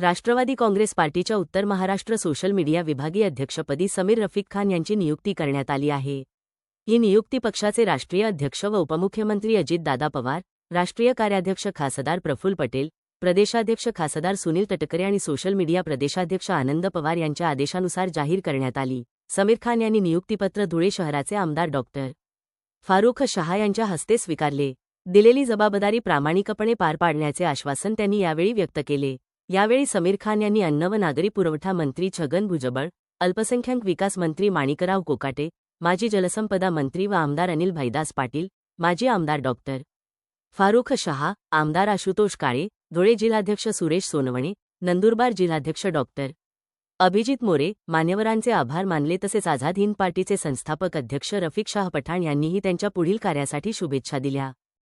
राष्ट्रवादी काँग्रेस पार्टीच्या उत्तर Maharashtra social media विभागीय अध्यक्षपदी समीर रफिक खान यांची नियुक्ती करण्यात आली आहे. ही नियुक्ती पक्षाचे राष्ट्रीय अध्यक्ष व उपमुख्यमंत्री अजितदादा पवार राष्ट्रीय कार्याध्यक्ष खासदार प्रफुल्ल पटेल प्रदेशाध्यक्ष खासदार सुनील तटकरे आणि सोशल मीडिया प्रदेशाध्यक्ष आनंद पवार यांच्या आदेशानुसार जाहीर करण्यात आली. समीर खान यांनी नियुक्तीपत्र धुळे शहराचे आमदार डॉक्टर फारुख शहा यांच्या हस्ते स्वीकारले. दिलेली जबाबदारी प्रामाणिकपणे पार पाडण्याचे आश्वासन त्यांनी यावेळी व्यक्त केले. यावेळी समीर खान यांनी अन्न व नागरी पुरवठा मंत्री छगन भुजबळ अल्पसंख्याक विकास मंत्री माणिकराव कोकाटे माजी जलसंपदा मंत्री व आमदार अनिल भैदास पाटील माजी आमदार डॉक्टर फारुख शहा आमदार आशुतोष काळे धुळे जिल्हाध्यक्ष सुरेश सोनवणे नंदुरबार जिल्हाध्यक्ष डॉक्टर अभिजित मोरे मान्यवरांचे आभार मानले तसेच आझाद हिंद पार्टीचे संस्थापक अध्यक्ष रफिक शाह पठाण यांनीही त्यांच्या पुढील कार्यासाठी शुभेच्छा दिल्या.